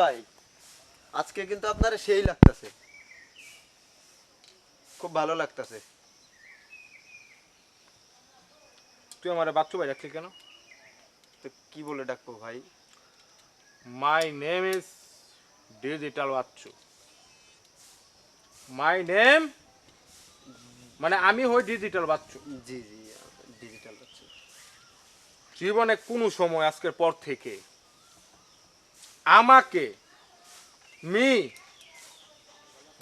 ভাই আজকে কিন্তু আপনার সেই লাগতেছে। খুব ভালো লাগতেছে। তুই আমার বাচ্চু ভাই রাখলি কেন? তো কি বলে ডাকবো ভাই? My name is digital Bachchu my name মানে আমি হই ডিজিটাল বাচ্চু জি জি ডিজিটাল বাচ্চা জীবনে কোনো সময় আজকের পর থেকে আমাকে মি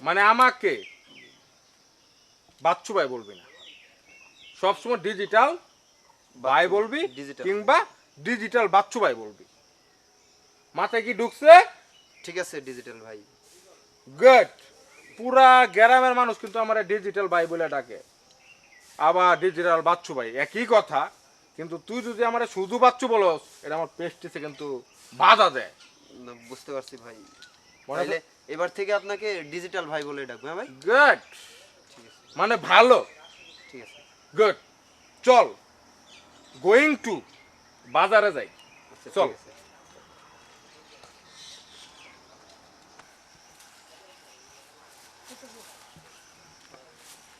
মানে আমাকে বাচ্চু ভাই বলবি না। সবসময় ডিজিটাল ভাই বলবি. কিংবা ডিজিটাল বাচ্চু ভাই বলবি। মাথায় কি ঢুকছে? ঠিক আছে ডিজিটাল ভাই। গুড পুরা গ্রামের মানুষ কিন্তু আমার ডিজিটাল ভাই বলে ডাকে। আবার ডিজিটাল বাচ্চু ভাই একই কথা কিন্তু তুই যদি আমার শুধু বাচ্চু বলস এটা আমার পেস্টিসে কিন্তু বাধা দেয়। বুঝতে পারছি ভাই। তাহলে এবার থেকে আপনাকে ডিজিটাল ভাই বলে ডাকবো হ্যাঁ ভাই? গুড ঠিক আছে। মানে ভালো। ঠিক আছে। গুড চল। গোয়িং টু বাজারে যাই। আচ্ছা চল।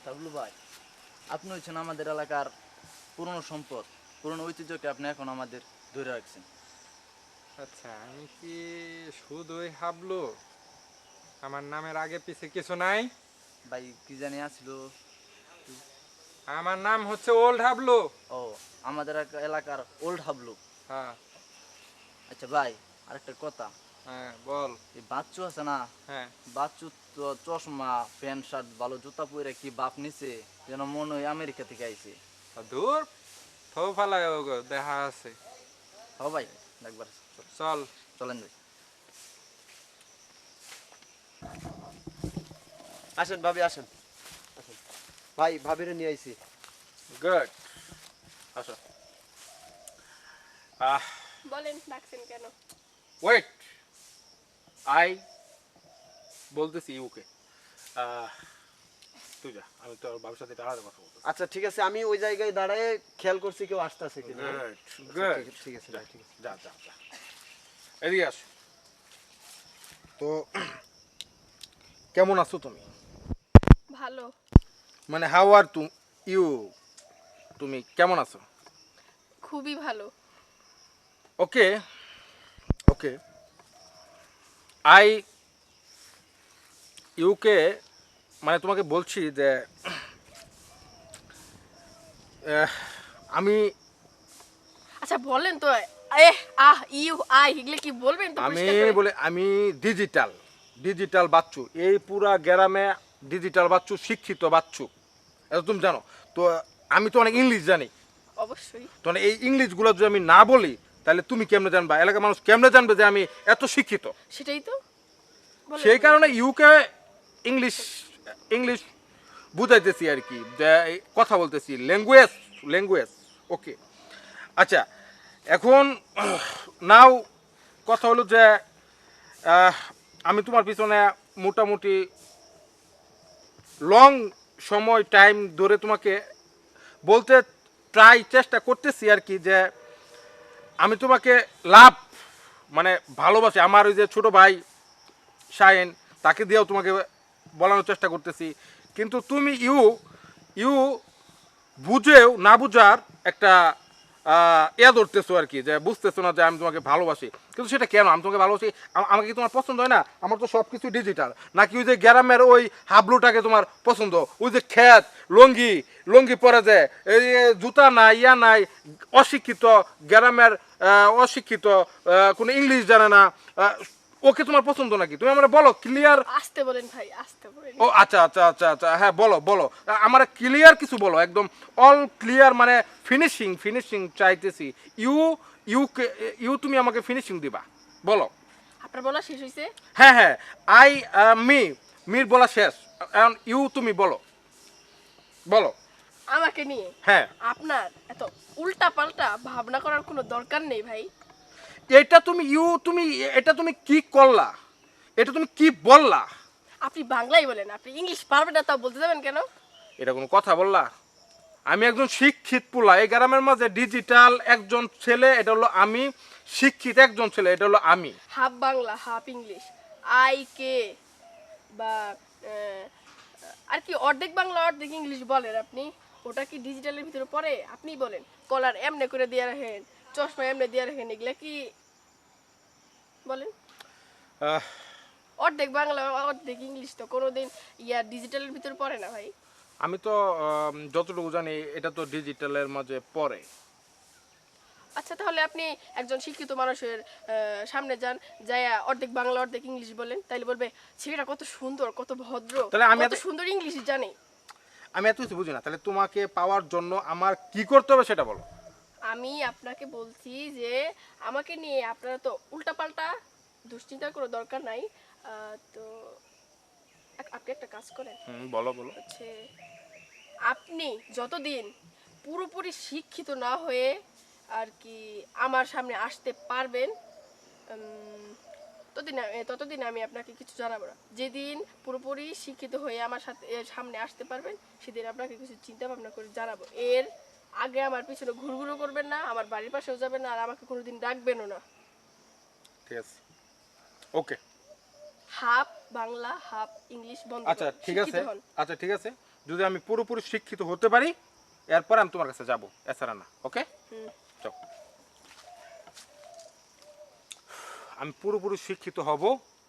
তাবলু ভাই আপনি হচ্ছেন আমাদের এলাকার পুরনো সম্পদ পুরনো ঐতিহ্যকে আপনি এখন আমাদের ধরে রাখছেন। আচ্ছা আমি কি শুধুই হাবলু? আমার নামের আগে পিছে কিছু নাই? ভাই কি জানি আসছিল আমার নাম হচ্ছে ওল্ড হাবলু। ও আমাদের এলাকা- এলাকার ওল্ড হাবলু। হ্যাঁ। আচ্ছা ভাই আরেকটা কথা। হ্যাঁ বল। এই বাচ্চু আছে না? হ্যাঁ। বাচ্চু তো চশমা প্যান্ট শার্ট ভালো জুতা পরে কি বাপ নিছে? যেন মনে হয় আমেরিকা থেকে আইছে। দূর। থৌ ফালায় দেখা আছে। হ ভাই একবার চল। চলেন ভাই আসেন ভাবি আসেন। ভাই ভাবিরে নিয়ে আইছি। গুড। আসো। আহ। বলেন ডাকছেন কেন? ওয়েট। আই বলতেছি ইউকে। তুই যা আমি তোর বাবুর সাথে আলাদা কথা আচ্ছা ঠিক আছে আমি ওই জায়গায় দাঁড়ায় খেয়াল করছি কেউ আসতেছে কিনা। ঠিক- ঠিক আছে ঠিক আছে। যা যা যা। এদিকে আসো। তো কেমন আছো তুমি? ভালো। মানে হাউ আর তু ইউ তুমি কেমন আছো? খুবই ভালো। ওকে ওকে আই ইউকে মানে তোমাকে বলছি যে আমি আচ্ছা বলেন তো আহ ইউ আই এগুলো কি বলবেন? আমি বলে আমি ডিজিটাল ডিজিটাল বাচ্চু। এই পুরা গ্রামে ডিজিটাল বাচ্চু শিক্ষিত বাচ্চু। এটা তুমি জানো। তো আমি তো অনেক ইংলিশ জানি। অবশ্যই। তো এই ইংলিশগুলো যদি আমি না বলি তাহলে তুমি কেমনে জানবা? এলাকার মানুষ কেমনে জানবে যে আমি এত শিক্ষিত? সেটাই তো। সেই। কারণে ইউকে ইংলিশ ইংলিশ বুঝাইতেছি আর কি। যে কথা বলতেছি। ল্যাঙ্গুয়েজ ল্যাঙ্গুয়েজ ওকে আচ্ছা এখন, নাও, কথা হলো যে আমি তোমার পিছনে মোটামুটি লং সময় টাইম ধরে তোমাকে বলতে ট্রাই চেষ্টা করতেছি আর কি যে, আমি তোমাকে লাভ মানে ভালোবাসি। আমার ওই যে ছোট ভাই, শাইন, তাকে দিয়েও তোমাকে বলানোর চেষ্টা করতেছি। কিন্তু তুমি ইউ ইউ বুঝেও না বুঝার একটা ইয়া ধরতেছো আর কি, যে বুঝতেছো না যে আমি তোমাকে ভালোবাসি। কিন্তু সেটা কেন? আমি তোমাকে ভালোবাসি আমাকে কি তোমার পছন্দ হয় না? আমার তো সব কিছু ডিজিটাল নাকি ওই যে গ্রামের ওই হাবলুটাকে তোমার পছন্দ? ওই যে খ্যাত, লঙ্গি লঙ্গি পরে যে, এই জুতা নাই, ইয়া নাই, অশিক্ষিত গ্রামের অশিক্ষিত কোনো ইংলিশ জানে না ওকে তোমার পছন্দ নাকি? তুমি আমার বলো ক্লিয়ার আসতে বলেন ভাই আসতে বলেন। ও আচ্ছা আচ্ছা আচ্ছা আচ্ছা হ্যাঁ বলো বলো। আমার ক্লিয়ার কিছু বলো একদম অল ক্লিয়ার মানে ফিনিশিং ফিনিশিং চাইতেছি। ইউ ইউ ইউ তুমি আমাকে ফিনিশিং দিবা বলো। আপনার বলা শেষ হয়েছে হ্যাঁ হ্যাঁ আই মি মির বলা শেষ। এখন ইউ তুমি বলো বলো। আমাকে নিয়ে? হ্যাঁ। আপনার এত উল্টা পাল্টা ভাবনা করার কোনো দরকার নেই ভাই। এটা তুমি ইউ তুমি এটা তুমি কি করলা? এটা তুমি কি বললা? আপনি বাংলাই বলেন আপনি ইংলিশ পারবেন না তা বলতে যাবেন কেন? এটা কোনো কথা বললা? আমি একজন শিক্ষিত পোলা এই গ্রামের মাঝে ডিজিটাল একজন ছেলে এটা হলো আমি শিক্ষিত একজন ছেলে এটা হলো আমি। হাফ বাংলা হাফ ইংলিশ আই কে বা আর কি অর্ধেক বাংলা অর্ধেক ইংলিশ বলেন আপনি। ওটা কি ডিজিটালের ভিতরে পড়ে? আপনি বলেন কলার এমনে করে দিয়ে রাখেন। চশমা এমনে দিয়ে রাখেন এগুলা কি বলেন? অর্ধেক বাংলা অর্ধেক ইংলিশ তো কোনোদিন ইয়া ডিজিটালের ভিতরে পড়ে না ভাই? আমি তো যতটুকু জানি এটা তো ডিজিটালের মাঝে পড়ে। আচ্ছা তাহলে আপনি একজন শিক্ষিত মানুষের সামনে যান যাই অর্ধেক বাংলা অর্ধেক ইংলিশ বলেন তাইলে বলবে ছেলেটা কত সুন্দর কত ভদ্র তাহলে আমি এত- সুন্দর ইংলিশ জানি। আমি এত কিছু বুঝি না তাহলে তোমাকে পাওয়ার জন্য আমার কি করতে হবে সেটা বলো। আমি আপনাকে বলছি যে আমাকে নিয়ে আপনারা তো উল্টাপাল্টা দুশ্চিন্তা কোনো দরকার নাই। তো আপনি একটা কাজ করেন। হুম বলো বলো। হচ্ছে আপনি যতদিন পুরোপুরি শিক্ষিত না হয়ে আর কি আমার সামনে আসতে পারবেন উম, ততদিন ততদিন আমি আপনাকে কিছু জানাব না। যেদিন পুরোপুরি শিক্ষিত হয়ে আমার সাথে সামনে আসতে পারবেন সেদিন আপনাকে কিছু চিন্তা ভাবনা করে জানাব। এর আগে আমার পিছনে ঘুরঘুরো করবেন না আমার বাড়ির পাশেও যাবেন না আর আমাকে কোনোদিন ডাকবেনও না। ঠিক আছে। Okay half Bangla half English বন্ধ আচ্ছা ঠিক আছে। আচ্ছা ঠিক আছে। যদি আমি পুরোপুরি শিক্ষিত হতে পারি এরপর আমি তোমার কাছে যাব এছাড়া না ওকে চল আমি পুরোপুরি শিক্ষিত হব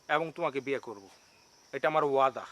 এবং তোমাকে বিয়ে করব। এটা আমার ওয়াদা।